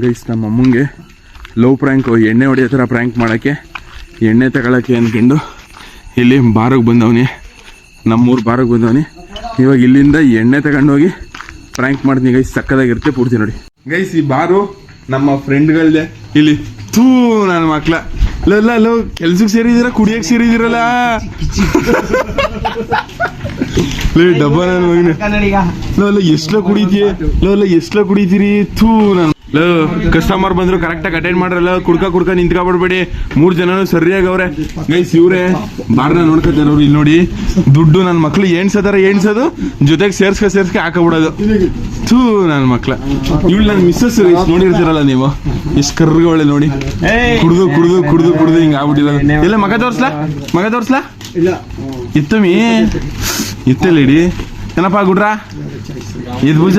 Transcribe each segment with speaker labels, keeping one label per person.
Speaker 1: Guys, ನಮ್ಮ ಅಮ್ಮಂಗೆ love prank ಎಣ್ಣೆ ಹೊಡೆಯೋ ಥರ ಪ್ರ್ಯಾಂಕ್ ಮಾಡೋಕ್ಕೆ ಎಣ್ಣೆ ತಗೊಳಕ್ಕೆ ಅಂದ್ಕೊಂಡು ಇಲ್ಲಿ ಬಾರಿಗೆ ಬಂದವನಿ. ನಮ್ಮೂರು ಬಾರಿಗೆ ಬಂದವನಿ. ಇವಾಗ ಇಲ್ಲಿಂದ ಎಣ್ಣೆ ತಗೊಂಡೋಗಿ ಪ್ರ್ಯಾಂಕ್ ಮಾಡ್ತೀನಿ ಗೈಸ್, ಸಕ್ಕದಾಗಿರುತ್ತೆ ಪೂರ್ತಿ ನೋಡಿ. ಗೈಸ್, ಈ ಬಾರು ನಮ್ಮ ಫ್ರೆಂಡ್ಗಳ್ದೆ ಇಲ್ಲಿ ಥೂ ನನ್ನ ಮಕ್ಳ. ಲಲ್ಲ ಲೋ ಕೆಲ್ಸಕ್ಕೆ ಸೇರಿದ್ದೀರ ಕುಡಿಯಕ್ಕೆ ಸೇರಿದಿರಲ್ಲ? ಲೇ, ಡಬ್ಬ ನನ್ನ ಲೋ ಅಲ್ಲ ಎಷ್ಟಲ ಕುಡಿತೀಯ? ಲೋ ಅಲ್ಲ ಕುಡಿತೀರಿ? ಥೂ ನಾನು ಲೋ ಕಸ್ಟಮರ್ ಬಂದ್ರು ಕರೆಕ್ಟಾಗಿ ಅಟೆಂಡ್ ಮಾಡ್ರಲ್ಲ, ಕುಡ್ಕ ಕುಡ್ಕ ನಿಂತ್ಕೊಬಿಡ್ಬೇಡಿ. ಮೂರ್ ಜನನು ಸರಿಯಾಗಿ ಅವ್ರೆ. ಗೈಸ್, ಇವ್ರೆ, ಬಾರ್ನ ನೋಡ್ಕೊತಾರೆ ಅವ್ರು ಇಲ್ಲಿ ನೋಡಿ. ದುಡ್ಡು ನನ್ನ ಮಕ್ಳು ಎಣ್ಸದಾರ ಎಣ್ಸೋದು ಜೊತೆಗೆ ಸೇರ್ಸ್ಕ ಸೇರ್ಸ್ಕ ಹಾಕಬಿಡೋದು. ಥೂ ನನ್ನ ಮಕ್ಳ. ಇವ್ಳು ನನ್ನ ಮಿಸ್ಸಸ್ ನೋಡಿರ್ತೀರಲ್ಲ ನೀವು? ಎಷ್ಟು ಕರ್ರಗವಳೆ ನೋಡಿ. ಕುಡ್ದು ಕುಡ್ದು ಕುಡ್ದು ಕುಡ್ದು ಹಿಂಗೆ ಆಗ್ಬಿಟ್ಟಿರೋದು. ಎಲ್ಲ ಮಗ ತೋರ್ಸ್ಲಾ? ಮಗ ತೋರ್ಸ್ಲಾ? ಇತ್ತಮಿ? ಇತ್ತಲ್ಲ ಇಡಿ. ಏನಪ್ಪ ಗುಡ್ರ? ಇದು ಭುಜ?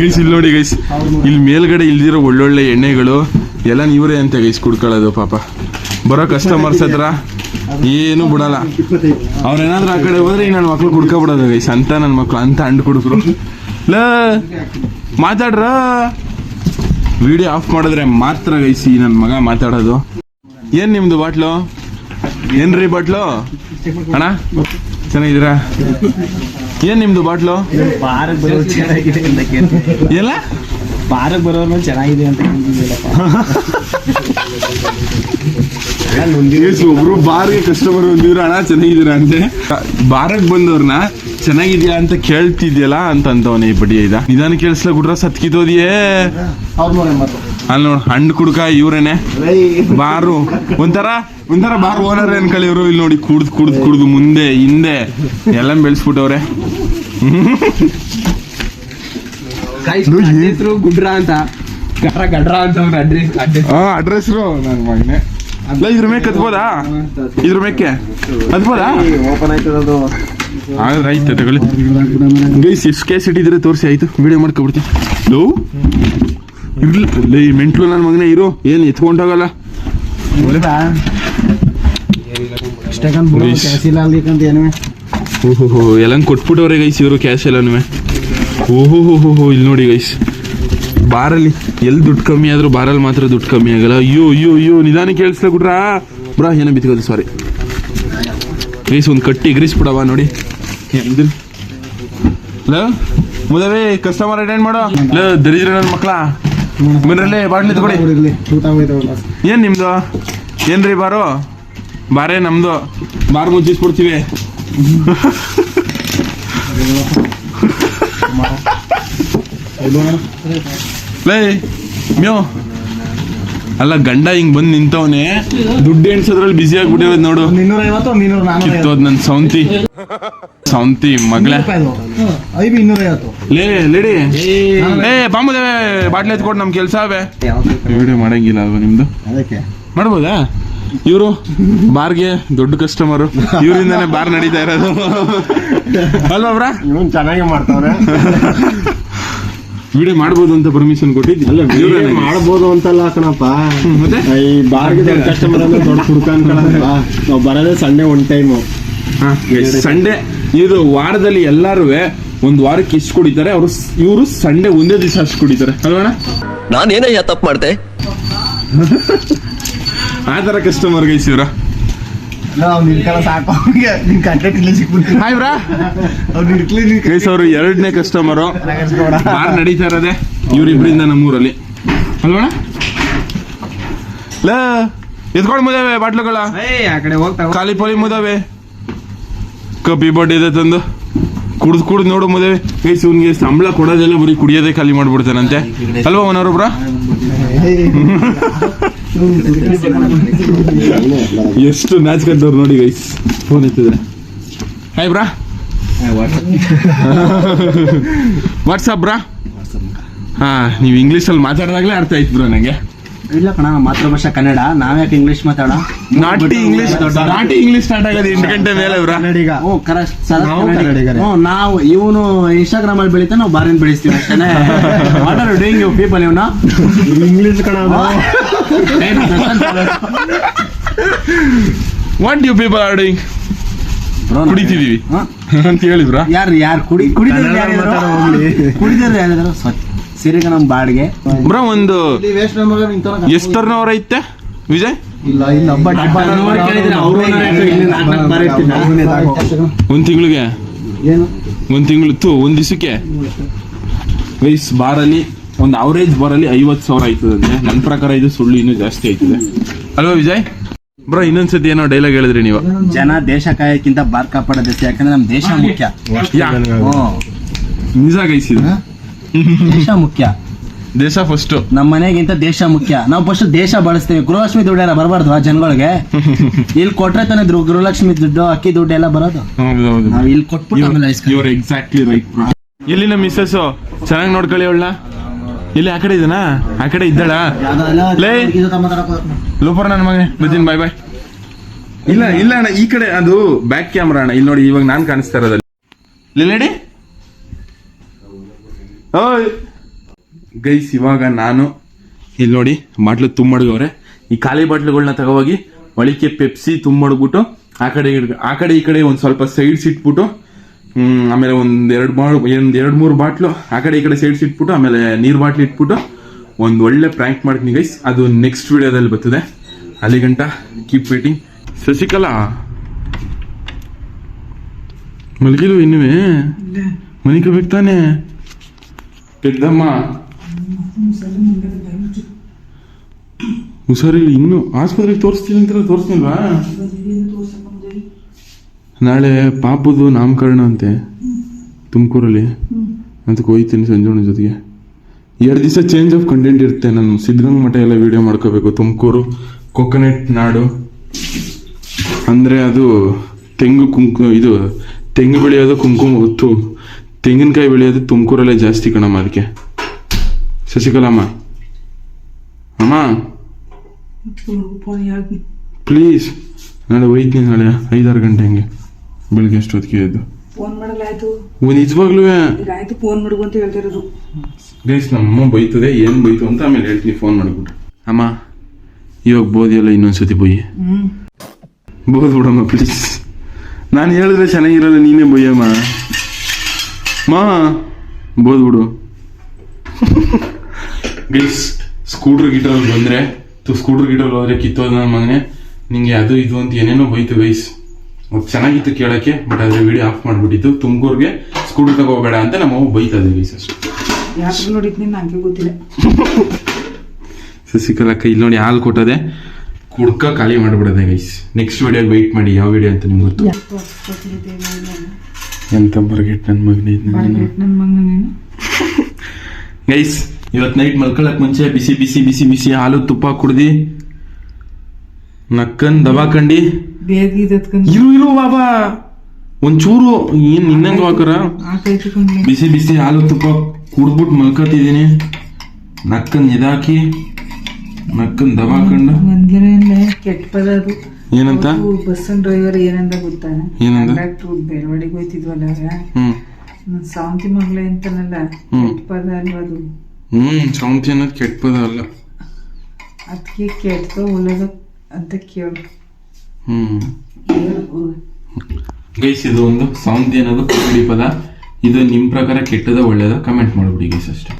Speaker 1: ಗೈಸ್ ಇಲ್ಲಿ ನೋಡಿ ಗೈಸ್ ಇಲ್ಲಿ ಮೇಲ್ಗಡೆ ಇಲ್ದಿರೋ ಒಳ್ಳೊಳ್ಳೆ ಎಣ್ಣೆಗಳು ಎಲ್ಲ ನೀವರೇ ಅಂತ ಗೈಸ್ ಕುಡ್ಕೊಳ್ಳೋದು ಪಾಪ. ಬರೋ ಕಸ್ಟಮರ್ಸ್ ಹತ್ರ ಏನು ಬಿಡಲ್ಲ. ಅವ್ರೇನಾದ್ರೂ ಆ ಕಡೆ ಹೋದ್ರೆ ನನ್ನ ಮಕ್ಳು ಕುಡ್ಕೊಬಿಡೋದು ಗೈಸ್, ಅಂತ ನನ್ನ ಮಕ್ಳು, ಅಂತ ಅಂಡ್ ಕುಡುಕ್ರು. ಲ, ಮಾತಾಡ್ರ? ವಿಡಿಯೋ ಆಫ್ ಮಾಡಿದ್ರೆ ಮಾತ್ರ ಗೈಸಿ ನನ್ನ ಮಗ ಮಾತಾಡೋದು. ಏನ್ ನಿಮ್ಮದು ಬಾಟ್ಲು? ಏನ್ರಿ ಬಾಟ್ಲು? ಅಣ್ಣ? ಚೆನ್ನಾಗಿದ್ದೀರಾ? ಏನ್ ನಿಮ್ದು ಬಾಟ್ಲು?
Speaker 2: ಪಾರಕ್ ಬರೋರು ಚೆನ್ನಾಗಿದೆ ಅಂತ ಕೇಳ್ತೀನಿ.
Speaker 1: ಎಲ್ಲ?
Speaker 2: ಪಾರಕ್ ಬರೋರ್ನು ಚೆನ್ನಾಗಿದೆ ಅಂತ
Speaker 1: ಒಬ್ರು ಬಾರ್ಗೆ ಕಸ್ಟಮರ್ ಬಂದಿದ್ರು ಅಣ್ಣ ಚೆನ್ನಾಗಿದ್ದೀರಾ ಅಂತೆ ಬಾರಕ್ ಬಂದವ್ರನ್ನ ಚೆನ್ನಾಗಿದ್ಯಾ ಅಂತ ಕೇಳ್ತಿದ್ಯಲ್ಲ ಅಂತ ಅಂತವನೇ ಈ ಬಡಿ ಇದ. ನಿಧಾನ ಕೇಳಿಸ್ಲ ಗುಡ್ರ ಸತ್ಕಿತೋದಿಯೇ
Speaker 2: ಅವ್ರ
Speaker 1: ಅಲ್ಲಿ ನೋಡ್ ಹಣ್ಣು ಕುಡ್ಕ ಇವ್ರೇನೆ. ಬಾರು. ಒಂಥರ ಒಂಥರ ಬಾರ್ ಓನರ್ ಅನ್ಕೊಳ್ಳಿ ಇವರು ಇಲ್ಲಿ ನೋಡಿ ಕುಡ್ದು ಕುಡ್ದು ಕುಡ್ದು ಮುಂದೆ ಹಿಂದೆ. ಎಲ್ಲ ಬೆಳೆಸ್ಬಿಟ್ಟವ್ರೆ.
Speaker 2: ಗುಡ್ರ ಅಂತ. ಗಡ್ರ ಅಂತ ಅಡ್ರೆಸ್
Speaker 1: ನನ್ನ ಮಗನೆ. ಅಲ್ಲ ಇದ್ರ ಮೇಲೆ ಕತ್ಬೋದಾ ಇದ್ರ ಮೇಕೆ ಕತ್ಬೋದಾ
Speaker 2: ಓಪನ್ ಆಯ್ತದ ಅದು.
Speaker 1: ಆದ್ರೆ ಆಯ್ತು ತಗೊಳ್ಳಿ. ಗೈಸ್ ಎಷ್ಟು ಕೇಸ್ ಇಟ್ಟಿದ್ರೆ ತೋರಿಸಿ ಆಯ್ತು. ವಿಡಿಯೋ ಮಾಡ್ಕೊಬಿಡ್ತೀನಿ. ಲೋ? ಇರ್ಲಿ ಈ ಮೆಂಟ್ಲು ನನ್ನ ಮಗನೇ ಇರು. ಏನು ಎತ್ಕೊಂಡೋಗಲ್ಲ? ಓಹೋ ಎಲ್ಲ ಕೊಟ್ಬಿಟ್ಟವ್ರೆ ಗೈಸ್ ಇವರು ಕ್ಯಾಶ್ ಎಲ್ಲನೂ ಓಹೋ ಹೋ ಹೋ ಇಲ್ಲಿ ನೋಡಿ ಗೈಸ್. ಬಾರಲ್ಲಿ ಎಲ್ಲಿ ದುಡ್ಡು ಕಮ್ಮಿ ಆದ್ರೂ ಬಾರಲ್ಲಿ ಮಾತ್ರ ದುಡ್ಡು ಕಮ್ಮಿ ಆಗಲ್ಲ. ಅಯ್ಯೋ ಅಯ್ಯೋ ಅಯ್ಯೋ ನಿಧಾನ ಕೇಳಿಸ್ಲ ಬಿಡ್ರಾ? ಬ್ರಾ ಏನೋ ಬಿತ್ಕೋದು ಸಾರಿ ಗೈಸ್ ಒಂದು ಕಟ್ಟಿ ಗ್ರೀಸ್ ಬಿಡವ ನೋಡಿ. ಹಲೋ ಮುದವೇ ಕಸ್ಟಮರ್ ಅಟೆಂಡ್ ಮಾಡೋ. ಹಲೋ ದರಿದ್ರ ನನ್ನ ಮಕ್ಳ. ಬನ್ರಲ್ಲೇ ಬಾಟ್ಲಿ ತಗೊಳ್ಳಿ ಏನ್ ನಿಮ್ದು? ಏನ್ರಿ ಬಾರು? ಬಾರೇ ನಮ್ದು. ಬಾರ್ ಮುಚ್ಚಿಸ್ಬಿಡ್ತೀವಿ ಲೇ ಮ್ಯೋ. ಅಲ್ಲ ಗಂಡ ಹಿಂಗ್ ಬಂದ್ ನಿಂತವನೆ ದುಡ್ಡು ಎಣ್ಸೋದ್ರಲ್ಲಿ ಬಿಸಿ ಆಗ್ಬಿಟ್ಟಿರೋದು ನೋಡು.
Speaker 2: ಇನ್ನೂರ ಐವತ್ತು ಒಂದು ಇನ್ನೂರ ನಾನ್ನೂರ
Speaker 1: ಕಿತ್ತೋದ್ ನನ್ ಸೌಂತಿ. ಸೌಂತಿ ಮಗ್ಳೆ.
Speaker 2: ಐ ಬಿ ಇನ್ನೂರ ಐವತ್ತು
Speaker 1: ಲೇ ಲೇಡಿ. ಏ. ಬಾಂಬುದೇವೆ ಬಾಟ್ಲಿ ಎತ್ಕೊಟ್ಟು ನಮ್ ಕೆಲ್ಸ ಅವೇ. ವಿಡಿಯೋ ಮಾಡಂಗಿಲ್ಲ ಅಲ್ವಾ ನಿಮ್ದು?
Speaker 2: ಅದಕ್ಕೆ.
Speaker 1: ಮಾಡ್ಬೋದಾ? ಇವರು ಬಾರ್ಗೆ ದೊಡ್ಡ ಕಸ್ಟಮರು ಇವರಿಂದಾನೆ ಬಾರ್ ನಡೀತಾ ಇರೋದು. ಅಲ್ವಾ
Speaker 2: ಇವನ್ ಚೆನ್ನಾಗಿ ಮಾಡ್ತಾವ್ರೆ.
Speaker 1: ವಿಡಿಯೋ ಮಾಡ್ಬೋದು ಅಂತ ಪರ್ಮಿಷನ್ ಕೊಟ್ಟಿದ್ದೆ ಅಲ್ಲ ವಿಡಿಯೋ
Speaker 2: ಮಾಡ್ಬೋದು ಅಂತಲ್ಲ ಕಣಪ್ಪ.
Speaker 1: ಮತ್ತೆ?
Speaker 2: ಈ ಬಾರ್ಗೆ ಕಸ್ಟಮರ್ ಅಂದ್ರೆ ದೊಡ್ಡ ಹುಡುಕ ಅನ್ಕೊಳಲ್ಲ ನಾವು ಬರೋದೇ ಸಂಡೇ ಒನ್ ಟೈಮ್
Speaker 1: ಸಂಡೇ ಇದು ವಾರದಲ್ಲಿ ಎಲ್ಲಾರು ಒಂದ್ ವಾರಕ್ಕೆ ಇಷ್ಟು ಕುಡಿತಾರೆ ಅವರು ಇವರು ಸಂಡೇ ಒಂದೇ ದಿವಸ ಅಷ್ಟು ಕುಡಿತಾರೆ. ಅಲ್ವಣ
Speaker 3: ನಾನೇನಯ್ಯ ತಪ್ಪು ಮಾಡ್ತೆ
Speaker 1: ಆ ಥರ ಕಸ್ಟಮರ್ ಗೈಸ್ ಹಾಯ್ ಬ್ರಾ
Speaker 2: ಅವ್ನು ಇರ್ಕ್ಲಿ
Speaker 1: ಗೈಸ್ ಅವರು ಎರಡನೇ ಕಸ್ಟಮರು ಬಾರ್ ನಡೀತಾ ಇರೋದೆ. ಇವರಿಬ್ರಿಂದ ನಮ್ಮೂರಲ್ಲಿ ಅಲ್ವಣ ಲೇ ಎತ್ಕೊಂಡು ಮುದವೆ ಬಾಟ್ಲುಗಳ? ಖಾಲಿ ಪೋಲಿ ಮುದವೆ ಕಪಿ ಬಡ್ಡಿ ಇದೆ ತಂದು. ಕುಡ್ದ್ ಕುಡ್ದು ನೋಡು ಮುದವೆ ಗೈಸ್ ಇವ್ನಿಗೆ ಸಂಬಳ ಕೊಡೋದೆಲ್ಲ ಬರೀ ಕುಡಿಯೋದೇ ಖಾಲಿ ಮಾಡ್ಬಿಡ್ತಾನಂತೆ. ಅಲ್ವಾ ಅವನವ್ರೊಬ್ರ ಎಷ್ಟು ನಾಚ್ಕಂತವ್ರು ನೋಡಿ guys phone ಎತ್ತಿದ್ರೆ. Hi bro what's up bro ಹಾ ನೀವು ಇಂಗ್ಲೀಷಲ್ಲಿ ಮಾತಾಡಿದಾಗಲೇ ಅರ್ಥ ಆಯ್ತು ಬ್ರಾ ನನಗೆ
Speaker 2: ಇಲ್ಲ ಕಣ ಮಾತೃಭಾಷೆ ಕನ್ನಡ. ನಾವ್ಯಾಕೆ ಇಂಗ್ಲಿಷ್ ಮಾತಾಡ
Speaker 1: ನಾಟಿ ಇಂಗ್ಲಿಷ್ ನಾಟಿ ಇಂಗ್ಲೀಷ್ ಸ್ಟಾರ್ಟ್ ಆಗೋದು ಎಂಟು ಗಂಟೆ ಮೇಲೆ ಬ್ರಾ
Speaker 2: ಕನ್ನಡಿಗ. ಓ ಕರೆಕ್ಟ್
Speaker 1: ಸರ್
Speaker 2: ನಾವು ನಾವು ಇವನು ಇನ್ಸ್ಟಾಗ್ರಾಮ್ ಅಲ್ಲಿ ಬೆಳಿತಾ ನಾವು ಬಾರಿನ ಬೆಳೆಸ್ತೀವಿ ಅಷ್ಟೇ what are doing you people ಇವನ? ಇಂಗ್ಲಿಷ್ ಕಣ
Speaker 1: what you people are doing ಕುಡಿತಿದೀವಿ? ಅಂತ ಹೇಳಿದ್ರ
Speaker 2: ಯಾರು ಯಾರು ಕುಡಿ ಕುಡಿದ್ರೆ. ಕುಡಿದ್ರು ಯಾರಿದ್ರು? ಸ್ವಚ್ಛ ಸಿರಿಗ ನಮ್ ಬಾಡಿಗೆ.
Speaker 1: ಬ್ರೋ ಒಂದು ಎಷ್ಟು ಟರ್ನ್ ಓವರ್ ಐತೆ? ವಿಜಯ್? ಒಂದ್ ತಿಂಗಳಿಗೆ?
Speaker 2: ಏನು?
Speaker 1: ಒಂದ್ ತಿಂಗಳು ತು ಒಂದ್ ದಿವಸಕ್ಕೆ? ವೈಸ್ ಬಾರಲ್ಲಿ ಒಂದು ಅವರೇಜ್ ಬಾರಲ್ಲಿ ಐವತ್ತು ಸಾವಿರ ಆಯ್ತದಂತೆ ನನ್ನ ಪ್ರಕಾರ ಇದು ಸುಳ್ಳು ಇನ್ನೂ ಜಾಸ್ತಿ ಆಯ್ತದೆ. ಅಲ್ವಾ ವಿಜಯ್? ಬ್ರೋ ಇನ್ನೊಂದ್ಸತಿ ಏನೋ ಡೈಲಾಗ್ ಹೇಳಿದ್ರಿ ನೀವು.
Speaker 2: ಜನ ದೇಶ ಕಾಯಕ್ಕಿಂತ ಬಾರ್ ಕಾಪಾಡೋ ದೇಶ ಯಾಕಂದ್ರೆ ನಮ್ ದೇಶ ಮುಖ್ಯ.
Speaker 1: ನಿಜ ಗೈಸ್ ಇದು.
Speaker 2: ದೇಶ ಮುಖ್ಯ.
Speaker 1: ದೇಶ ಫಸ್ಟ್
Speaker 2: ನಮ್ಮ ಮನೆಗಿಂತ ದೇಶ ಮುಖ್ಯ. ನಾವು ಫಸ್ಟ್ ದೇಶ ಬಳಸ್ತೀವಿ. ಗೃಹಲಕ್ಷ್ಮಿ ದುಡ್ಡೆಲ್ಲ ಬರಬಾರ್ದು ಆ ಜನಗಳಿಗೆ. ಇಲ್ಲಿ ಕೊಟ್ರೆ ತಾನೇ ದ್ರು- ಗೃಹಲಕ್ಷ್ಮಿ ದುಡ್ಡು ಅಕ್ಕಿ ದುಡ್ಡು ಎಲ್ಲ ಬರೋದು. ನಾವು ಇಲ್ಲಿ ಕೊಟ್ಬಿಟ್ಟು ಆಮೇಲೆ.
Speaker 1: ಯುವರ್ ಎಕ್ಸಾಕ್ಟ್ಲಿ ರೈಟ್ ಎಲ್ಲಿ ನಮ್ಮ ಮಿಸ್ಸಸ್ ಚೆನ್ನಾಗಿ ನೋಡ್ಕೊಳ್ಳಿ ಅವಳ ಇಲ್ಲಿ ಆ ಕಡೆ ಇದನಾ? ಆ ಕಡೆ ಇದ್ದಾಳ? ಲೇ. ಲೋಪರ್ ನನ್ನ ಮಗನೇ. ಬರ್ತೀನಿ ಬಾಯ್ ಬಾಯ್ ಇಲ್ಲ ಇಲ್ಲ ಅಣ್ಣ ಈ ಕಡೆ ಅದು ಬ್ಯಾಕ್ ಕ್ಯಾಮ್ರಾ ಅಣ್ಣ. ಇಲ್ಲಿ ನೋಡಿ ಇವಾಗ ನಾನು ಕಾಣಿಸ್ತಾ ಇರೋದಲ್ಲಿ ಇಲ್ಲಿ ಓಯ್ ಗೈಸ್ ಇವಾಗ ನಾನು ಇಲ್ಲಿ ನೋಡಿ ಬಾಟ್ಲು ತುಂಬಡ್ಗವ್ರೆ. ಈ ಖಾಲಿ ಬಾಟ್ಲುಗಳನ್ನ ತಗೋಗಿ ಒಳಿಕೆ ಪೆಪ್ಸಿ ತುಂಬಡ್ಬಿಟ್ಟು ಆ ಕಡೆ ಈ ಕಡೆ- ಆ ಕಡೆ ಈ ಕಡೆ ಒಂದು ಸ್ವಲ್ಪ ಸೈಡ್ಸ್ ಇಟ್ಬಿಟ್ಟು ಆಮೇಲೆ ಒಂದೆರಡು ಎರಡು ಬಾಳ್ ಒಂದ್ ಎರಡು ಮೂರು ಬಾಟ್ಲು ಆ ಕಡೆ ಈ ಕಡೆ ಸೈಡ್ಸ್ ಇಟ್ಬಿಟ್ಟು ಆಮೇಲೆ ನೀರ್ ಬಾಟ್ಲು ಇಟ್ಬಿಟ್ಟು ಒಂದು ಒಳ್ಳೆ ಪ್ರ್ಯಾಂಕ್ ಮಾಡ್ತೀನಿ ಗೈಸ್. ಅದು ನೆಕ್ಸ್ಟ್ ವಿಡಿಯೋದಲ್ಲಿ ಬರ್ತದೆ. ಅಲ್ಲಿ ಗಂಟ ಕೀಪ್ ವೇಟಿಂಗ್ ಶಶಿಕಲಾ? ಮಲಗಿಲು ಇನ್ನುವೇ? ಮನಿಕೋಬೇಕು ತಾನೆ? ಪೆದ್ದಮ್ಮ ಹುಷಾರಿ ಇನ್ನು ಆಸ್ಪತ್ರೆಗೆ ತೋರಿಸ್ತೀನಿ ಅಂತ ತೋರಿಸ್ತಿಲ್ವಾ ನಾಳೆ ಪಾಪದು ನಾಮಕರಣ ಅಂತೆ, ತುಮಕೂರಲ್ಲಿ. ಅದಕ್ಕೆ ಕೋಯ್ತೀನಿ ಸಂಜೋಣ ಜೊತೆಗೆ. ಎರಡು ದಿವಸ ಚೇಂಜ್ ಆಫ್ ಕಂಟೆಂಟ್ ಇರುತ್ತೆ ನಾನು ಸಿದ್ಧಗಂಗ ಮಠ ಎಲ್ಲ ವಿಡಿಯೋ ಮಾಡ್ಕೋಬೇಕು, ತುಮಕೂರು ಕೊಕೊನೆಟ್ ನಾಡು. ಅಂದರೆ ಅದು ತೆಂಗು ಕುಂಕು ಇದು ತೆಂಗು ಬೆಳೆಯೋದು ಕುಂಕುಮ ಹೊತ್ತು. ತೆಂಗಿನಕಾಯಿ ಬೆಳೆಯೋದು ತುಮಕೂರಲ್ಲೇ ಜಾಸ್ತಿ ಕಣಮ್ಮ ಅದಕ್ಕೆ. ಶಶಿಕಲಮ್ಮ. ಅಮ್ಮ. ಪ್ಲೀಸ್ ನಾಳೆ ಒಯ್ತೀನಿ ನಾಳೆ ಐದಾರು ಗಂಟೆ ಹಂಗೆ. ಬೆಳಿಗ್ಗೆ ಎಷ್ಟೊತ್ತಿಗೆ ಎದ್ದು. ಓ ನಿಜವಾಗ್ಲೂ?
Speaker 4: ಫೋನ್
Speaker 1: ಗೈಸ್ ನಮ್ಮಮ್ಮ ಬೈತದೆ ಏನು ಬೈತು ಅಂತ ಆಮೇಲೆ ಹೇಳ್ತೀನಿ ಫೋನ್ ಮಾಡ್ಬಿಟ್ಟು. ಅಮ್ಮ ಇವಾಗ ಬೋದಿಯಲ್ಲ ಇನ್ನೊಂದ್ಸತಿ ಬೊಯ್ಯಿ.
Speaker 4: ಬೋದ್
Speaker 1: ಬೋದು ಬಿಡಮ್ಮ ಪ್ಲೀಸ್ ನಾನು ಹೇಳಿದ್ರೆ ಚೆನ್ನಾಗಿರಲ್ಲ ನೀನೇ ಬೊಯ್ಯಮ್ಮ. ಮಾ ಬೋದು ಬಿಡು. ಗೈಸ್ ಸ್ಕೂಟ್ರ್ ಗಿಟರ್ ಬಂದ್ರೆ ಸ್ಕೂಟ್ರ್ ಗಿಟರ್ ಹೋದ್ರೆ ಕಿತ್ತೋದ ಮನೆ ನಿಂಗೆ ಅದು ಇದು ಅಂತ ಏನೇನೋ ಬೈತು ಗೈಸ್ ಅದು ಚೆನ್ನಾಗಿತ್ತು ಕೇಳಕ್ಕೆ ಬಟ್ ಅದ್ರ ವಿಡಿಯೋ ಆಫ್ ಮಾಡ್ಬಿಟ್ಟಿತ್ತು ತುಮಕೂರ್ಗೆ ಸ್ಕೂಟರ್ ತಗೋಬೇಡ ಅಂತ ನಮ್ಮವ್ವ ಬೈತದೆ ಗೈಸ್ ಅಷ್ಟು.
Speaker 4: ಯಾಕೆ ನೋಡಿದ್ನಿ ನನಗೆ ಗೊತ್ತಿಲ್ಲ.
Speaker 1: ಇಲ್ಲಿ ನೋಡಿ ಹಾಲು ಕೊಟ್ಟದೆ. ಕುಡ್ಕ ಖಾಲಿ ಮಾಡ್ಬಿಡದೆ ಗೈಸ್ ನೆಕ್ಸ್ಟ್ ವಿಡಿಯೋಗೆ ವೆಯ್ಟ್ ಮಾಡಿ ಯಾವ ವಿಡಿಯೋ ಅಂತ ನಿಮ್ಗೆ ಗೊತ್ತು? ಎಂತ ಬರ್ಗೆಟ್ ನನ್ನ ಮಗನೇ
Speaker 4: ನನ್ನ ಮಗನ ನೀನು
Speaker 1: ಗೈಸ್ ಇವತ್ತು ನೈಟ್ ಮಲ್ಕೊಳಕ್ ಮುಂಚೆ ಬಿಸಿ ಬಿಸಿ ಬಿಸಿ ಬಿಸಿ ಹಾಲು ತುಪ್ಪ ಕುಡ್ದಿ ನಕ್ಕನ್ ದಬಾಕಂಡಿ ಇರು ಇರು ಬಾಬಾ. ಒಂಚೂರು ಏನ್ ನಿನ್ನಂಗ ಹಾಕರ? ಬಿಸಿ ಬಿಸಿ ಹಾಲು ತುಪ್ಪ ಕುಡ್ಬಿಟ್ಟು ಮಲ್ಕತಿದ್ದೀನಿ ನಕ್ಕನ್ ಇದಾಕಿ ನಕ್ಕನ್ ದಬಾಕಂಡು
Speaker 4: ಕೆಟ್ಟ ಪದ ಅದು.
Speaker 1: ಏನಂತ?
Speaker 4: ಬಸ್ ಡ್ರೈವರ್ ಏನಂದ ಗೊತ್ತಾ?
Speaker 1: ಏನಂದ?
Speaker 4: ಡಾಕ್ಟ್ರು ಬೆಳವಡಿಗೆ ಹೋಯ್ತಿದ್ವಲ್ಲ
Speaker 1: ಹ್ಮ್.
Speaker 4: ನನ್ ಸಾವಂತಿ ಮಗ್ಳೆ ಅಂತನಲ್ಲ
Speaker 1: ಹ್ಮ್.
Speaker 4: ಕೆಟ್ಟ ಪದ ಅಲ್ವಾ ಅದು?
Speaker 1: ಹ್ಮ್ ಸಾವಂತಿ ಅನ್ನೋದು ಕೆಟ್ಟ ಪದ ಅಲ್ಲ.
Speaker 4: ಅದಕ್ಕೆ ಕೆಟ್ಟ ಒಳ್ಳೇದು ಅಂತ ಕೇಳು.
Speaker 1: ಹ್ಮ್. ಗೈಸ್ ಇದು ಒಂದು ಸಾವಂತಿ ಅನ್ನೋದು ಕಾಮಿಡಿ ಪದ. ಇದು ನಿಮ್ಮ ಪ್ರಕಾರ ಕೆಟ್ಟದ ಒಳ್ಳೇದ ಕಮೆಂಟ್ ಮಾಡ್ಬಿಡಿ ಗೈಸ್ ಅಷ್ಟೇ.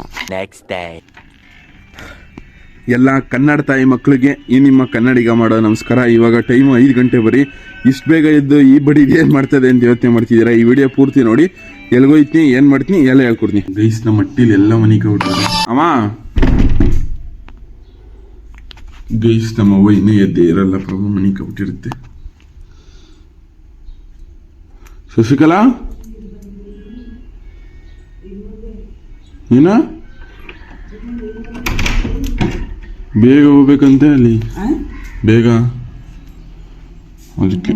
Speaker 1: ಎಲ್ಲ ಕನ್ನಡ ತಾಯಿ ಮಕ್ಕಳಿಗೆ ಈ ನಿಮ್ಮ ಕನ್ನಡಿಗ ಮಾಡೋ ನಮಸ್ಕಾರ. ಇವಾಗ ಟೈಮ್ ಐದು ಗಂಟೆ ಬರೀ. ಇಷ್ಟು ಬೇಗ ಇದ್ದು ಈ ಬಡಿ ಏನು ಮಾಡ್ತದೆ ಅಂತ ಯೋಚನೆ ಮಾಡ್ತಿದ್ದೀರಾ? ಈ ವಿಡಿಯೋ ಪೂರ್ತಿ ನೋಡಿ. ಎಲ್ಗೋಯ್ತೀನಿ ಏನು ಮಾಡ್ತೀನಿ? ಎಲ್ಲ ಹೇಳ್ಕೊಡ್ತೀನಿ. ಗೈಸ್ ನಮ್ಮ ಮಟ್ಟಿಲಿ ಎಲ್ಲ ಮನೆಗೆ ಹುಡ್ತಾರೆ ಅಮ್ಮ. ಗೈಸ್ ನಮ್ಮ ಅವ್ವ ಇನ್ನೂ ಎದ್ದೇ ಇರಲ್ಲ. ಪ್ರಭು ಮನೆ ಕಬಿಟ್ಟಿರುತ್ತೆ ಶಶಿಕಲಾ ಏನ ಬೇಗ ಹೋಗ್ಬೇಕಂತೆ ಅಲ್ಲಿ? ಬೇಗ? ಅದಕ್ಕೆ.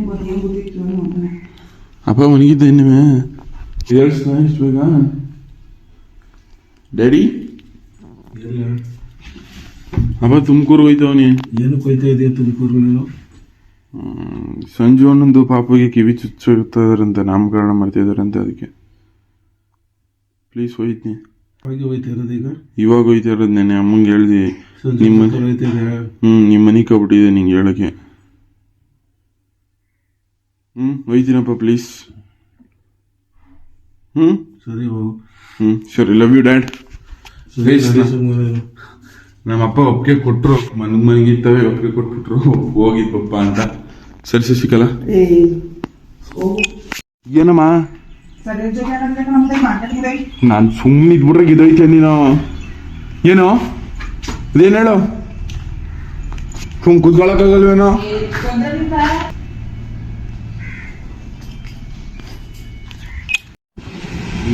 Speaker 1: ಅಪ್ಪ ಮನಗಿದ್ದ ನಿಮ್ಮ ಕೇಳಿಸ್ತಾ ಇಷ್ಟು ಬೇಗ? ಡ್ಯಾಡಿ ಅಪ್ಪ ತುಮಕೂರು ಹೋಯ್ತವನಿ?
Speaker 2: ಏನಕ್ಕೆ ಹೋಯ್ತಾ ಇದೆಯಾ ತುಮಕೂರು ನೀನು?
Speaker 1: ಸಂಜು ಅನ್ನೊಂದು ಪಾಪಗೆ ಕಿವಿ ಚುಚ್ಚಿರ್ತಾರಂತೆ ನಾಮಕರಣ ಮಾಡ್ತಿದಾರಂತೆ ಅದಕ್ಕೆ. ಪ್ಲೀಸ್ ಹೋಯ್ತೀನಿ.
Speaker 2: ಹಾಗೆ ಹೋಯ್ತಾ ಇರೋದು ಈಗ?
Speaker 1: ಇವಾಗ ಹೋಯ್ತಾ ಇರೋದು ನೆನೆ ಅಮ್ಮಂಗೆ ಹೇಳ್ದಿ ನಿಮ್ಮ ಹ್ಮ್ ನಿಮ್ಮ ಮನೆ ಕಬಿಟ್ಟಿದೆ ನಿಂಗೆ ಹೇಳಕ್ಕೆ. ಹ್ಮ್ ಹೋಯ್ತೀನಪ್ಪ ಪ್ಲೀಸ್ ಹ್ಮ್?
Speaker 2: ಸರಿ ಹೋಗು.
Speaker 1: ಹ್ಮ್ ಸರಿ ಲವ್ ಯು ಡ್ಯಾಡ್ ನಮ್ಮ ಅಪ್ಪ ಒಪ್ಪಿಗೆ ಕೊಟ್ರು ಮನಗ್ ಮನಗಿತ್ತವೆ ಒಪ್ಪಿಗೆ ಕೊಟ್ಬಿಟ್ರು ಹೋಗಿದ್ ಪಪ್ಪ ಅಂತ. ಸರಿ ಶಶಿಕಲಾ. ಏನಮ್ಮ? ನಾನ್ ಸುಮ್ಮನೆ ಇದ್ಬಿಟ್ರೆ ಇದೈತೆ ನೀನು. ಏನು? ಅದೇನು ಹೇಳು? ಸುಮ್ ಕುತ್ಕೊಳಕ್ಕಾಗಲ್ವೇನೋ?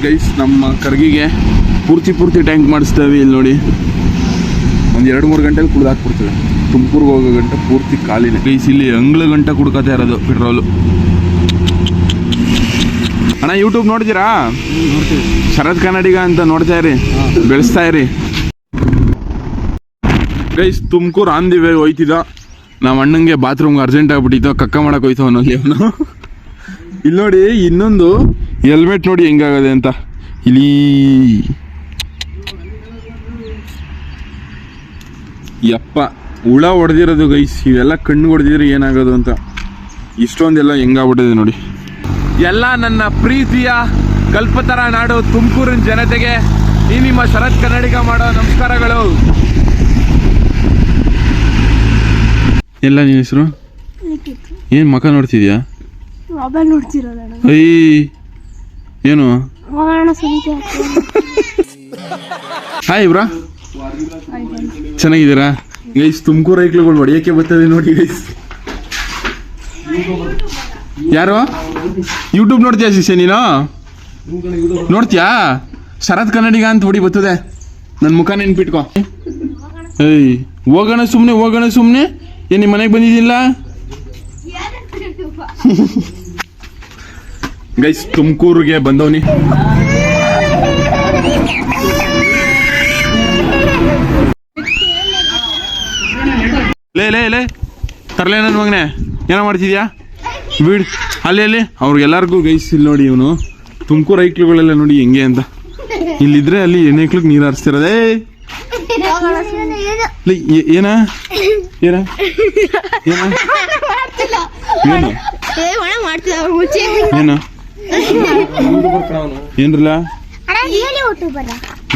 Speaker 1: ಗೈಸ್ ನಮ್ಮ ಕರ್ಗಿಗೆ ಪೂರ್ತಿ ಪೂರ್ತಿ ಟ್ಯಾಂಕ್ ಮಾಡಿಸ್ತೇವೆ ಇಲ್ಲಿ ನೋಡಿ. ಒಂದು ಎರಡು ಮೂರು ಗಂಟೆಗೆ ಕುಡ್ದು ಹಾಕ್ಬಿಡ್ತೇವೆ. ತುಮಕೂರ್ಗೆ ಹೋಗೋ ಗಂಟೆ ಪೂರ್ತಿ ಖಾಲಿನೇ. ಗೈಸ್ ಇಲ್ಲಿ ಅಂಗ್ಳ ಗಂಟೆ ಕುಡ್ಕೋತಾ ಇರೋದು ಪೆಟ್ರೋಲು. ಅಣ್ಣ ಯೂಟ್ಯೂಬ್ ನೋಡ್ತೀರಾ? ಶರತ್ ಕನ್ನಡಿಗ ಅಂತ ನೋಡ್ತಾ ಇರಿ, ಬೆಳೆಸ್ತಾ ಇರಿ. Guys Tumkur on the way ಹೋಯ್ತಿದ್ದ ನಮ್ಮ ಅಣ್ಣಂಗೆ ಬಾತ್ರೂಮ್ಗೆ ಅರ್ಜೆಂಟ್ ಆಗ್ಬಿಟ್ಟಿತ್ತು ಕಕ್ಕ ಮಾಡಕ್ಕೆ ಹೋಯ್ತು ಅವನಲ್ಲಿ ಅವನು ಇಲ್ಲಿ ನೋಡಿ, ಇನ್ನೊಂದು ಹೆಲ್ಮೆಟ್ ನೋಡಿ ಹೆಂಗಾಗದೆ ಅಂತ. ಇಲ್ಲಿ. ಯಪ್ಪ, ಹುಳ ಹೊಡೆದಿರೋದು ಗೈಸ್ ಇವೆಲ್ಲ ಕಣ್ಣು ಹೊಡೆದಿದ್ರೆ ಏನಾಗೋದು ಅಂತ. ಇಷ್ಟೊಂದೆಲ್ಲ ಹೆಂಗಾಗ್ಬಿಟ್ಟಿದೆ ನೋಡಿ. ಎಲ್ಲ ನನ್ನ ಪ್ರೀತಿಯ ಕಲ್ಪತರ ನಾಡು ತುಮಕೂರಿನ ಜನತೆಗೆ ಈ ನಿಮ್ಮ ಶರತ್ ಕನ್ನಡಿಗ ಮಾಡೋ ನಮಸ್ಕಾರಗಳು. ಎಲ್ಲ ನಿನ್ನ ಹೆಸರು? ಏನು ಮಕ ನೋಡ್ತಿದ್ಯಾ?
Speaker 5: ಮೊಬೈಲ್ ನೋಡ್ತಿರೋದಣ್ಣ
Speaker 1: ಅಯ್ಯ ಏನು?
Speaker 5: ಹೋಗೋಣ ಸುನೀತೆ
Speaker 1: ಹಾಯ್ ಬ್ರಾ. ಚೆನ್ನಾಗಿದ್ದೀರಾ? ಗೈಸ್ ತುಮಕೂರು ಐಕ್ಳುಗಳು ಹೊಡಿಯೋಕ್ಕೆ ಬರ್ತದೆ ನೋಡಿ ಗೈಸ್ ಯಾರು? ಯೂಟ್ಯೂಬ್ ನೋಡ್ತೀಯ ಶಿಷ್ಯ ನೀನು? ನೋಡ್ತೀಯಾ? ಶರತ್ ಕನ್ನಡಿಗ ಅಂತ ಹೊಡಿ ಬರ್ತದೆ. ನನ್ನ ಮುಖ ನೆನ್ಪಿಟ್ಕೊ. ಏಯ್, ಹೋಗೋಣ ಸುಮ್ಮನೆ ಹೋಗೋಣ ಸುಮ್ಮನೆ ಏನು ನಿಮ್ಮ ಮನೆಗೆ ಬಂದಿದ್ದಿಲ್ಲ ಗೈಸ್ ತುಮಕೂರಿಗೆ ಬಂದವನಿ. ಲೇ ಲೇ ಲೇ. ತರಲೇ ನನ್ನ ಮಗನೆ ಏನೋ ಮಾಡ್ತಿದ್ಯಾ? ಬಿಡ್ ಅಲ್ಲಿ ಅಲ್ಲಿ. ಅವ್ರಿಗೆಲ್ಲರಿಗೂ ಗೈಸ್ ಇಲ್ಲಿ ನೋಡಿ ಇವನು. ತುಮಕೂರು ಐಕ್ಳುಗಳೆಲ್ಲ ನೋಡಿ ಹೆಂಗೆ ಅಂತ. ಇಲ್ಲಿದ್ರೆ ಅಲ್ಲಿ ಎಣ್ಣೆಕ್ಳಿಗೆ ನೀರು ಹರಿಸ್ತಿರೋದೇ. ಲೇ ಏ- ಏನ? ಏನ? ಏನ? ಏನು? ಏನು? ಏನ್ರಲ್ಲ?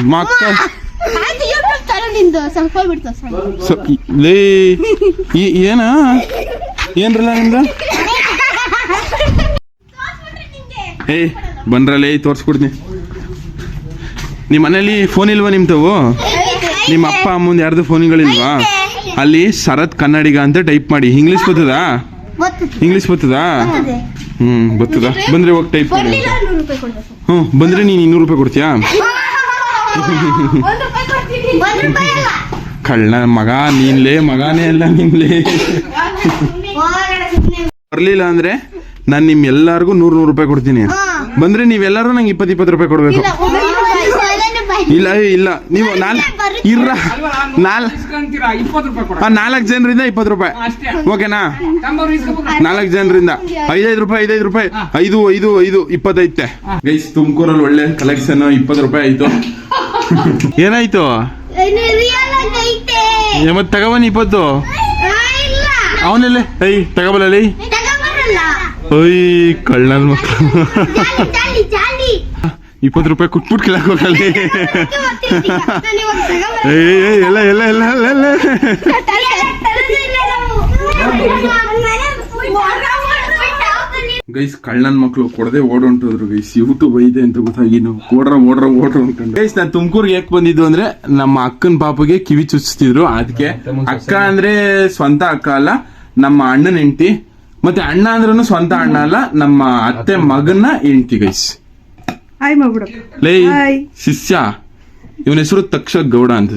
Speaker 1: ಮಕ್ಕ
Speaker 5: ನಿಂದು
Speaker 1: ಸ- ಲೇ ಈ- ಏನ? ಏನ್ರಲ್ಲ ನಿಮ್ದು? ಏಯ್ ಬನ್ರಲ್ಲೇ ತೋರಿಸ್ಕೊಡ್ತೀನಿ. ನಿಮ್ಮ ಮನೇಲಿ ಫೋನ್ ಇಲ್ವಾ ನಿಮ್ಮ ತಾವು ನಿಮ್ಮ ಅಪ್ಪ ಅಮ್ಮಂದು ಯಾರ್ದು ಫೋನ್ಗಳಿಲ್ವಾ ಅಲ್ಲಿ ಶರತ್ ಕನ್ನಡಿಗ ಅಂತ ಟೈಪ್ ಮಾಡಿ. ಇಂಗ್ಲೀಷ್ ಬರ್ತದಾ? ಇಂಗ್ಲೀಷ್ ಬರ್ತದಾ? ಹ್ಮ್ ಬರ್ತದಾ. ಬಂದ್ರೆ ಹೋಗಿ ಟೈಪ್ ಮಾಡಿ ಹ್ಮ್
Speaker 5: ನೂರು ರೂಪಾಯಿ ಕೊಡ್ಬೇಕು.
Speaker 1: ಹ್ಞೂ ಬಂದ್ರೆ ನೀನು ಇನ್ನೂರು ರೂಪಾಯಿ ಕೊಡ್ತೀಯಾ? ಕಳ್ಳ ಮಗ ನೀನ್ಲೇ ಮಗಾನೇ ಅಲ್ಲ ನಿನ್ಲೇ. ಬರ್ಲಿಲ್ಲ ಅಂದ್ರೆ ನಾನು ನಿಮ್ ಎಲ್ಲಾರ್ಗು ನೂರ್ ನೂರು ರೂಪಾಯಿ ಕೊಡ್ತೀನಿ. ಬಂದ್ರೆ ನೀವೆಲ್ಲರೂ ನಂಗೆ ಇಪ್ಪತ್ತು ಇಪ್ಪತ್ತು ರೂಪಾಯಿ ಕೊಡ್ಬೇಕು.
Speaker 5: ಇಲ್ಲ.
Speaker 1: ಇಲ್ಲ. ನೀವು ನಾಲ್ ಇರ್ರ ನಾಲ್ ಆ, ನಾಲ್ಕು ಜನರಿಂದ ಇಪ್ಪತ್ತು ರೂಪಾಯಿ. ಓಕೆನಾ? ನಾಲ್ಕು ಜನರಿಂದ. ಐದೈದು ರೂಪಾಯಿ ಐದೈದು ರೂಪಾಯಿ. ಐದು ಐದು ಐದು ಇಪ್ಪತ್ತೈತೆ. ಗೈಸ್ ತುಮಕೂರಲ್ಲಿ ಒಳ್ಳೆ ಕಲೆಕ್ಷನ್ ಇಪ್ಪತ್ತು ರೂಪಾಯಿ ಆಯ್ತು. ಏನಾಯ್ತು? ಮತ್ತೆ ತಗೊಬನ್ನಿ ಇಪ್ಪತ್ತು.
Speaker 5: ಆ, ಇಲ್ಲ.
Speaker 1: ಅವನಲ್ಲಿ? ಐ ತಗೋಬಲ್ಲ
Speaker 5: ಐ
Speaker 1: ಓಯ್ ಕಳ್ಳನ ಮಕ್ಕಳು. ಇಪ್ಪತ್ತು ರೂಪಾಯಿ ಕುಟ್ಬಿಟ್ಟು. ಏ ಏ, ಎಲ್ಲ ಎಲ್ಲ ಎಲ್ಲ ಎಲ್ಲ. ಗೈಸ್ ಕಳ್ಳನ ಮಕ್ಕಳು ಕೊಡದೆ ಓಡೊಂಟಿದ್ರು ಗೈಸ್. ಯೂಟ್ಯೂಬ್ ಐತೆ ಅಂತ ಗೊತ್ತಾಗಿ ನಾವು ಓಡ್ರ ಓಡ್ರ ಓಡ್ರ ಅನ್ಕೊಂಡು. ಗೈಸ್ ನಾನು ತುಮಕೂರ್ಗೆ ಯಾಕೆ ಬಂದಿದ್ದು ಅಂದ್ರೆ ನಮ್ಮ ಅಕ್ಕನ ಪಾಪಗೆ ಕಿವಿ ಚುಚ್ತಿದ್ರು. ಅದಕ್ಕೆ ಅಕ್ಕ ಅಂದ್ರೆ ಸ್ವಂತ ಅಕ್ಕ ಅಲ್ಲ ನಮ್ಮ ಅಣ್ಣನ ಹೆಂಡತಿ. ಮತ್ತೆ ಅಣ್ಣ ಅಂದ್ರೂ ಸ್ವಂತ ಅಣ್ಣ ಅಲ್ಲ ನಮ್ಮ ಅತ್ತೆ ಮಗನ ಹೆಂಡತಿ ಗೈಸ್.
Speaker 4: ಹಾಯ್ ಮಾಡ್ಬಿಡು
Speaker 1: ಲೇ
Speaker 4: ಹಾಯ್.
Speaker 1: ಶಿಷ್ಯ ಇವನ ಹೆಸರು ತಕ್ಷ ಗೌಡ ಅಂತ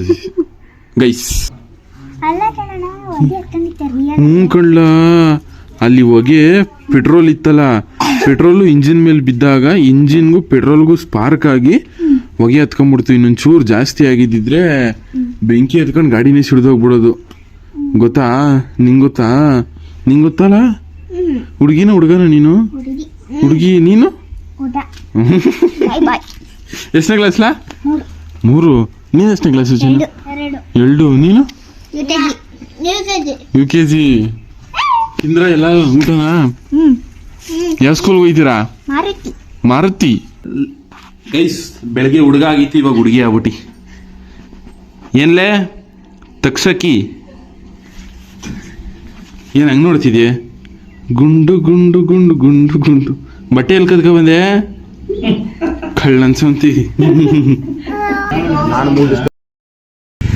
Speaker 1: ಗೈಸ್.
Speaker 5: ಅಲ್ಲ ಕಣಣ್ಣ.
Speaker 1: ಹ್ಞೂ ಕಳ್ಳ ಅಲ್ಲಿ ಹೊಗೆ ಪೆಟ್ರೋಲ್ ಇತ್ತಲ್ಲ ಪೆಟ್ರೋಲು ಇಂಜಿನ್ ಮೇಲೆ ಬಿದ್ದಾಗ ಇಂಜಿನ್ಗೂ ಪೆಟ್ರೋಲ್ಗೂ ಸ್ಪಾರ್ಕ್ ಆಗಿ ಹೊಗೆ ಹತ್ಕೊಂಡ್ಬಿಡ್ತು ಇನ್ನೊಂದು ಚೂರು ಜಾಸ್ತಿ ಆಗಿದ್ದಿದ್ರೆ ಬೆಂಕಿ ಹತ್ಕೊಂಡು ಗಾಡಿನೇ ಸಿಡ್ದೋಗ್ಬಿಡೋದು ಗೊತ್ತಾ? ನಿಂಗೆ ಗೊತ್ತಾ? ನಿಂಗೆ ಗೊತ್ತಲ್ಲ? ಹುಡುಗಿನ ಹುಡುಗನ ನೀನು?
Speaker 5: ಹುಡುಗಿ.
Speaker 1: ನೀನು. ಎಷ್ಟನೇ ಕ್ಲಾಸ್ಲ
Speaker 5: ಮೂರು.
Speaker 1: ನೀನು ಎಷ್ಟನೇ ಕ್ಲಾಸ್
Speaker 5: ಎರಡು. ಎರಡು.
Speaker 1: ನೀನು. U K G. ತಿಂದ್ರ ಎಲ್ಲ ಊಟನಾ?
Speaker 5: ಹ್ಮ್.
Speaker 1: ಯಾವ ಸ್ಕೂಲ್ಗೆ ಹೋಗ್ತೀರಾ
Speaker 5: ಮಾರುತಿ.
Speaker 1: ಮಾರುತಿ. ಗೈಸ್ ಬೆಳಗ್ಗೆ ಹುಡುಗ ಆಗಿತ್ತು ಇವಾಗ ಹುಡುಗಿ ಆಗ್ಬಿಟ್ಟಿ. ಏನ್ಲೇ? ತಕ್ಷಕಿ. ಏನು ಹಂಗೆ ನೋಡ್ತಿದ್ಯೆ? ಗುಂಡು ಗುಂಡು ಗುಂಡು ಗುಂಡು ಗುಂಡು. ಬಟ್ಟೆ ಎಲ್ಲಿ ಕದ್ಕ ಬಂದೆ? ಕಳ್ಳನ್ಸಂತಿ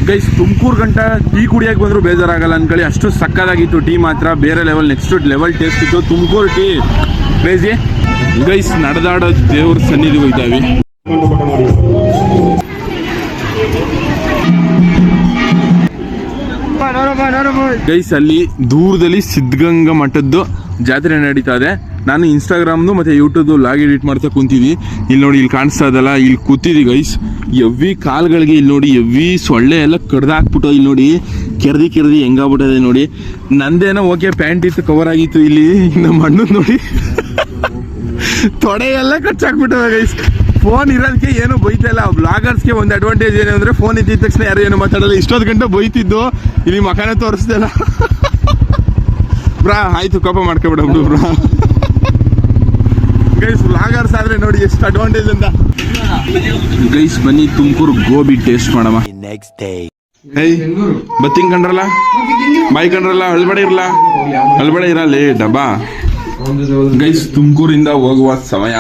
Speaker 1: ಗೈಸ್ ತುಮಕೂರು ಗಂಟ ಟೀ ಕುಡಿಯಕ್ಕೆ ಬಂದ್ರು ಬೇಜಾರಾಗಲ್ಲ ಅನ್ಕೊಳ್ಳಿ. ಅಷ್ಟು ಸಕ್ಕದಾಗಿತ್ತು ಟೀ ಮಾತ್ರ. ಬೇರೆ ಲೆವೆಲ್ ನೆಕ್ಸ್ಟ್ ಲೆವೆಲ್ ಟೇಸ್ಟ್ ಇತ್ತು. ತುಮಕೂರು ಟೀ. ಕ್ರೇಜಿ ಗೈಸ್ ನಡೆದಾಡೋ ದೇವ್ರ ಸನ್ನಿಧಿಗೆ ಇದ್ದಾವೆ. ಗೈಸ್ ಅಲ್ಲಿ ದೂರದಲ್ಲಿ ಸಿದ್ಧಗಂಗಾ ಮಠದ್ದು ಜಾತ್ರೆ ನಡೀತಾ ಇದೆ. ನಾನು ಇನ್ಸ್ಟಾಗ್ರಾಮ್ದು ಮತ್ತು ಯೂಟ್ಯೂಬ್ದು ಲಾಗ್ ಎಡಿಟ್ ಮಾಡ್ತಾ ಕುಂತೀವಿ. ಇಲ್ಲಿ ನೋಡಿ, ಇಲ್ಲಿ ಕಾಣಿಸ್ತಾ ಇದಲ್ಲ ಇಲ್ಲಿ ಕೂತಿದ್ವಿ ಗೈಸ್ ಎವ್ವಿ ಕಾಲುಗಳಿಗೆ ಇಲ್ಲಿ ನೋಡಿ ಎವ್ವಿ ಸೊಳ್ಳೆ ಎಲ್ಲ ಕಡ್ದು ಹಾಕ್ಬಿಟ್ಟು ಇಲ್ಲಿ ನೋಡಿ, ಕೆರೆದಿ ಕೆರೆದಿ ಹೆಂಗಾಗ್ಬಿಟ್ಟಿದೆ ನೋಡಿ. ನಂದೇನೋ ಓಕೆ ಪ್ಯಾಂಟ್ ಇತ್ತು ಕವರ್ ಆಗಿತ್ತು ಇಲ್ಲಿ. ನಮ್ಮ ಮಣ್ಣು ನೋಡಿ. ತೊಡೆ ಎಲ್ಲ ಕಚ್ಚಾಕ್ಬಿಟ್ಟವೆ ಗೈಸ್ ಫೋನ್ ಇರೋದಕ್ಕೆ ಏನು ಬೈತಾ ಇಲ್ಲ. ಬ್ಲಾಗರ್ಸ್ಗೆ ಒಂದು ಅಡ್ವಾಂಟೇಜ್ ಏನು ಅಂದರೆ ಫೋನ್ ಇದ್ದಿದ ತಕ್ಷಣ ಯಾರು ಏನು ಮಾತಾಡಲ್ಲ. ಇಷ್ಟೊತ್ತು ಗಂಟೆ ಬೈತಿದ್ದು. ಇಲ್ಲಿ ಮಕಾನೇ ತೋರಿಸ್ದಲ್ಲ ಬ್ರಾ, ಆಯಿತು, ಕೋಪ ಮಾಡ್ಕೋಬಿಡ ಬಿಡು ಬ್ರಾ. ಗೈಸ್ ಸಾದ್ರೆ ನೋಡಿ ಎಷ್ಟು ಅಡ್ವಾಂಟೇಜ್ ಅಂತ. ಗೈಸ್ ಬನ್ನಿ ತುಮಕೂರು ಗೋಬಿ ಟೇಸ್ಟ್ ಮಾಡಮ್ಮ ಏಯ್ ಬತ್ತಿಂಗ್ ಕಂಡ್ರಲ್ಲ? ಬಾಯ್ ಕಂಡ್ರಲ್ಲ? ಅಳ್ಬಡೆ ಇರಲ್ಲ ಅಳ್ಬಡೆ ಇರಲ್ಲ. ಡಬ್ಬಾ. ಗೈಸ್ ತುಮಕೂರಿಂದ ಹೋಗುವ ಸಮಯ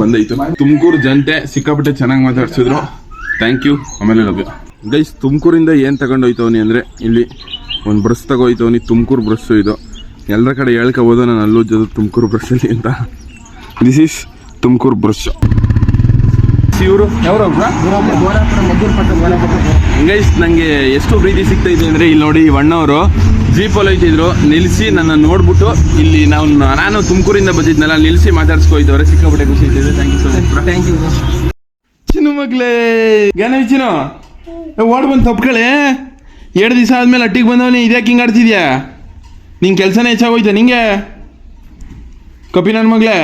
Speaker 1: ಬಂದೈತು. ತುಮಕೂರು ಜನತೆ ಸಿಕ್ಕಾಪಟ್ಟೆ ಚೆನ್ನಾಗಿ ಮಾತಾಡ್ಸಿದ್ರು. ಥ್ಯಾಂಕ್ ಯು ಆಮೇಲೆ ಲಭ್ಯ ಗೈಸ್ ತುಮಕೂರಿಂದ ಏನು ತಗೊಂಡೋಯ್ತವನಿ ಅಂದರೆ, ಇಲ್ಲಿ ಒಂದು ಬ್ರಷ್ ತಗೋಯ್ತವನಿ. ತುಮಕೂರು ಬ್ರಷ್ ಇದು. ಎಲ್ಲರ ಕಡೆ ಹೇಳ್ಕೋಬೋದು, ನಾನು ಅಲ್ಲೂ ಜೊತೆ ತುಮಕೂರು ಬ್ರಷಲ್ಲಿ ಅಂತ. ದಿಸ್ ಈಸ್ ತುಮಕೂರು ಬ್ರಷ್ ಇವರು? ಗೈಸ್ ನಂಗೆ ಎಷ್ಟು ಪ್ರೀತಿ ಇದೆ ಅಂದ್ರೆ ಇಲ್ಲಿ ನೋಡಿ ಅವರು ಜೀಪ್ ಅಲ್ಲಿ ಹೋಯ್ತಿದ್ರು. ನಿಲ್ಲಿಸಿ ನನ್ನ ನೋಡ್ಬಿಟ್ಟು ಇಲ್ಲಿ ನಾವು ನಾನು ತುಮಕೂರಿಂದ ಬಂದಿದ್ನಲ್ಲ ನಿಲ್ಲಿಸಿ ಮಾತಾಡ್ಸ್ಕೊಯ್ತವ್ರೆ ಸಿಕ್ಕಾಪಟ್ಟೆ ಖುಷಿ ಇದೆ. Thank you so much
Speaker 2: thank you
Speaker 1: ಚಿನ್ನು ಮಗ್ಲೇ ಗಾನ ಚಿನ್ನು. ಓಡ್ ಬಂದು ತಪ್ಕಳೆ ಎರಡು ದಿವಸ ಆದ್ಮೇಲೆ ಅಟ್ಟಿಗೆ ಬಂದವನಿ ಇದ್ಯಾಕೆ ಹಿಂಗೆ ಆಡ್ತಿದ್ಯಾ? ನಿಂಗೆ ಕೆಲಸನೇ ಹೆಚ್ಚಾಗೋಯ್ತಾ ನಿಂಗೆ? ಕಪಿ ನನ್ನ ಮಗ್ಲೇ.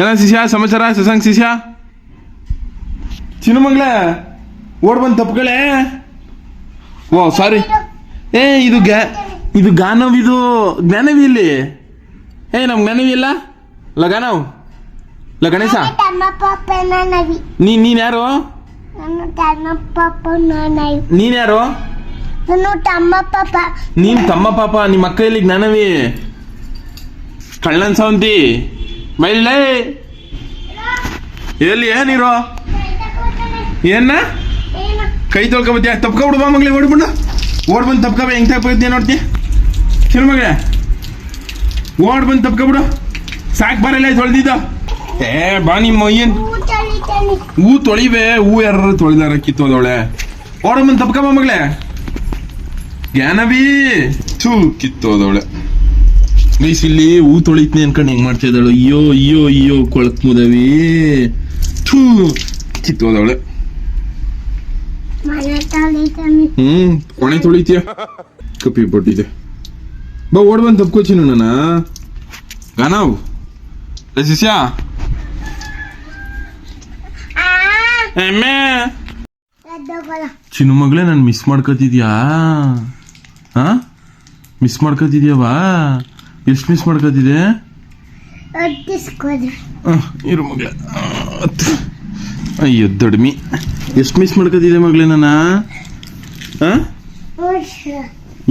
Speaker 1: ಏನ ಶಿಷ್ಯ ಸಮಾಚಾರ ಶಶಾಂಕ್ ಶಿಷ್ಯ? ಚಿನ್ನಮಂಗ್ಲ ಮಗ್ಲೇ ಓಡ್ ಬಂದು ತಪ್ಪುಗಳೇ ಓ ಸಾರಿ ಏ ಇದು ಗ್ಯಾ ಇದು ಗಾನವ್ ಇದು ಜ್ಞಾನವಿ ಇಲ್ಲಿ. ಏ ನಮ್ಮ ಜ್ಞಾನವಿ ಇಲ್ಲ? ಲಗಾನವ್ ಗಾನವ್ ನೀ ಗಣೇಶ?
Speaker 5: ನವಿ
Speaker 1: ನೀನ್ ಯಾರು? ನೀನ್ ಯಾರು? ನೀನ್ ತಮ್ಮ ಪಾಪ ನಿಮ್ಮ ಅಕ್ಕ ಇಲ್ಲಿ ಜ್ಞಾನವಿ. ಕಳ್ಳನ್ ಸವಂತಿ. ಬೈಲೇ ಎಲ್ಲಿ, ಏನಿರೋ? ಏನ? ಕೈ ತೊಳ್ಕೊಬತ್ತೀಯ ತಪ್ಕೊಬಿಡು ಬಾ ಮಗ್ಳಿ ಓಡ್ಬಿಡು ಓಡ್ ಬಂದು ತಪ್ಕೊಬ ಹೆಂಗ್ ತಪ್ಕೊತ್ತೀಯ ನೋಡ್ತಿ? ಚಿರು ಮಗಳೇ ಓಡ್ ಬಂದು ತಪ್ಕೊಬಿಡು ಸಾಕ್ ಬರಲ್ಲ ತೊಳೆದಿದ್ದ ಏ, ಬಾ ನಿಮ್ಮ ಏನ್ ಹೂ ತೊಳಿವೆ, ಹೂ ಯಾರು ತೊಳಿದಾರ ಕಿತ್ತೋದವಳೆ. ಓಡ ಬಂದು ತಪ್ಕಮ್ಮ ಮಗಳೇ ಜ್ಞಾನವಿ, ಥೂ, ಕಿತ್ತೋದವಳೆ. ಗೈಸ್ ಇಲ್ಲಿ ಹೂ ತೊಳಿತೀನಿ ಅನ್ಕೊಂಡು ಹೆಂಗ್ ಮಾಡ್ತಾ ಇದ್ದಾಳು? ಅಯ್ಯೋ ಅಯ್ಯೋ ಅಯ್ಯೋ ಕೊಳಕ್ ಮುದವಿ. ಥೂ ಕಿತ್ತೋದವಳೆ. ಹ್ಮ್ ಕೊಣೆ ತೊಳಿತೀಯ. ಕಪ್ಪಿ ಬಟ್ಟಿದೆ ಬಾ ಓಡ್ ಬಂದು ತಪ್ಕೋಚಿನ ನನ್ನ ಗಾನವ್
Speaker 5: ಎದ್ದೋಗಲ್ಲ
Speaker 1: ಚಿನ್ನು ಮಗಳೇ ನಾನು ಮಿಸ್ ಮಾಡ್ಕೋತಿದ್ಯಾ? ಹಾ ಮಿಸ್ ಮಾಡ್ಕೋತಿದ್ಯಾವಾ? ಎಷ್ಟು ಮಿಸ್ ಮಾಡ್ಕೊತಿದೆ ಇರು ಮಗಳ. ಅಯ್ಯೋ ದೊಡ್ಮಿ. ಎಷ್ಟು ಮಿಸ್ ಮಾಡ್ಕೋತಿದ್ದೆ ಮಗಳೇ
Speaker 5: ನಾನು?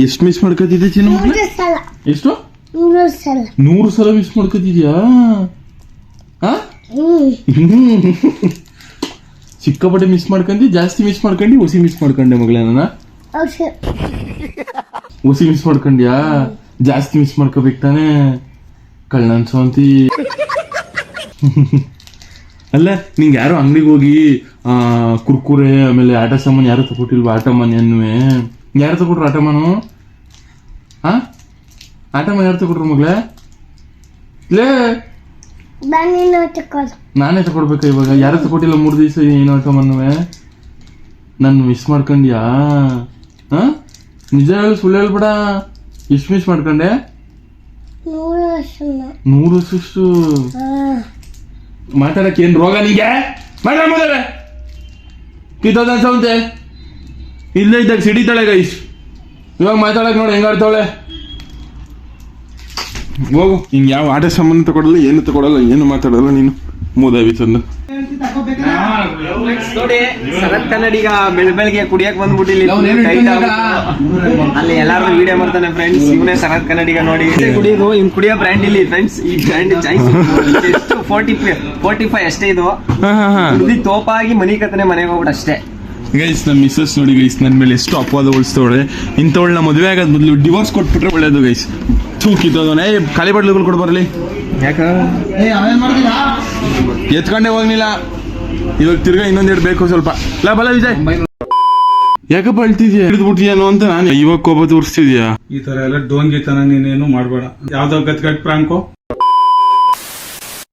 Speaker 1: ಎಷ್ಟು ಮಿಸ್ ಮಾಡ್ಕೋತಿದ್ದೆ ಚಿನ್ನ ಮಗಳೇ? ಎಷ್ಟು? ನೂರು ಸಲ ಮಿಸ್ ಮಾಡ್ಕೋತಿದ್ಯಾ? ಸಿಕ್ಕಾಪಟ್ಟೆ ಮಿಸ್ ಮಾಡ್ಕೊಂಡಿ ಜಾಸ್ತಿ ಮಿಸ್ ಮಾಡ್ಕೊಂಡು ಹುಸಿ ಮಿಸ್ ಮಾಡ್ಕೊಂಡೆ ಮಗಳೇ
Speaker 5: ನಾನು?
Speaker 1: ಹುಸಿ ಮಿಸ್ ಮಾಡ್ಕೊಂಡ್ಯಾ? ಜಾಸ್ತಿ ಮಿಸ್ ಮಾಡ್ಕೋಬೇಕು ತಾನೇ? ಕಳ್ಳ ಅನ್ಸೋಂತಿ ಅಲ್ಲ ನಿಂಗೆ ಯಾರು ಅಂಗಡಿಗೆ ಹೋಗಿ ಆ, ಕುರ್ಕುರೆ ಆಮೇಲೆ ಆಟ ಸಾಮಾನು ಯಾರು ತಗೊಟ್ಟಿಲ್ವಾ? ಆಟ ಮನೆ ಅನ್ನುವೆ ಯಾರು ತಗೊಟ್ರು ಆಟ ಮಾನು? ಹಾ ಆಟ ಮನೆ ಯಾರು ತಗೊಟ್ರು ಮಗಳೇ? ಲೇ! ನಾನೇ ತಗೊಡ್ಬೇಕ ಇವಾಗ? ಯಾರು ತಗೊಟ್ಟಿಲ್ಲ ಮೂರು ದಿವಸ ಏನು ಆಟ ಮನ್ನುವೆ? ನಾನು ಮಿಸ್ ಮಾಡ್ಕೊಂಡ್ಯಾ? ಹಾ ನಿಜ ಹೇಳು ಸುಳ್ಳು ಹೇಳ್ಬೇಡ. ಎಷ್ಟು ಮಿಸ್ ಮಾಡ್ಕೊಂಡೆ ನೂರು ಸುಷ್ಟು ಮಾತಾಡಕ್ಕೆ ಏನು ರೋಗ ನಿಂಗೆ? ಮಾತಾಡ ಮೊದಲೇ ಕಿತ್ತೋದ ಅನ್ಸವಂತೆ ಇಲ್ಲೇ ಇದ್ದಾಗ ಸಿಡಿತಾಳೆ ಗೈಸ್ ಇವಾಗ ಮಾತಾಡಕ್ಕೆ ನೋಡಿ ಹೆಂಗಾಡ್ತಾವಳೆ ಹೋಗು ಹಿಂಗೆ ಯಾವ ಆಟ ಸಂಬಂಧ ತಗೊಡಲ್ಲ ಏನು ತಗೊಡಲ್ಲ ಏನು ಮಾತಾಡಲ್ಲ ನೀನು. ಮೂದಾವಿ ತಂದು
Speaker 6: ನೋಡಿ ಸರತ್ ಕನ್ನಡಿಗ ಬೆಳ ಬೆಳಗ್ಗೆ ಕುಡಿಯಕ್ ಬಂದ್ಬಿಟ್ಟಿಲ್ಲಿ ಅಲ್ಲಿ ಎಲ್ಲಾರು ವಿಡಿಯೋ ಮಾಡ್ತಾನೆ ಫ್ರೆಂಡ್ಸ್ ಇವನೇ ಸರತ್ ಕನ್ನಡಿಗ ನೋಡಿ. ಕುಡಿಯೋದು ಇವ್ ಕುಡಿಯೋ ಬ್ರ್ಯಾಂಡ್ ಇಲ್ಲಿ ಫ್ರೆಂಡ್ಸ್ ಈ ಬ್ರ್ಯಾಂಡ್ ಚಾಯ್ಸ್ ಎಷ್ಟು ಫೋರ್ಟಿ ಫೋರ್ಟಿ ಫೈವ್ ಅಷ್ಟೇ ಇದು. ಕುಡ್ದಿ ತೋಪಾಗಿ ಮನಿ ಕತ್ತನೆ ಮನೆಗೆ ಹೋಗ್ಬಿಟ್ಟು ಅಷ್ಟೇ.
Speaker 1: ಗೈಸ್ ನಮ್ಮ ಮಿಸ್ಸಸ್ ನೋಡಿ ಗೈಸ್ ನನ್ನ ಮೇಲೆ ಎಷ್ಟು ಅಪವಾದ ಉಳಿಸ್ತವಳೆ ಇಂಥವಳನ್ನ ಮದುವೆ ಆಗೋದ್ ಮೊದಲು ಡಿವೋರ್ಸ್ ಕೊಟ್ಬಿಟ್ರೆ ಒಳ್ಳೇದು ಗೈಸ್ ಏ ಖಾಲಿ ಬಡ್ಲುಗಳು ಕೊಡು ಬರಲಿ.
Speaker 6: ಯಾಕ?
Speaker 1: ಎತ್ಕೊಂಡೇ ಹೋಗ್ಲಿಲ್ಲ. ಇವಾಗ ತಿರ್ಗಾ ಇನ್ನೊಂದೆರಡು ಬೇಕು ಸ್ವಲ್ಪ. ಲಾ ಬಲ ವಿಜಯ್. ಯಾಕಪ್ಪ ಅಳ್ತಿದ್ಯಾ ಹಿಡಿದ್ಬಿಟ್ಟಿದ್ಯಾನೋ ಅಂತ ನಾನು. ಇವಾಗ ಕೋಪ ತೋರಿಸ್ತಿದ್ಯಾ?
Speaker 7: ಈ ತರ ಎಲ್ಲ ಡೋಂಗಿತನ ನೀನೇನು ಮಾಡ್ಬೇಡ. ಯಾವ್ದೋ ಗತ್ ಗಟ್ ಪ್ರಾಂಕೋ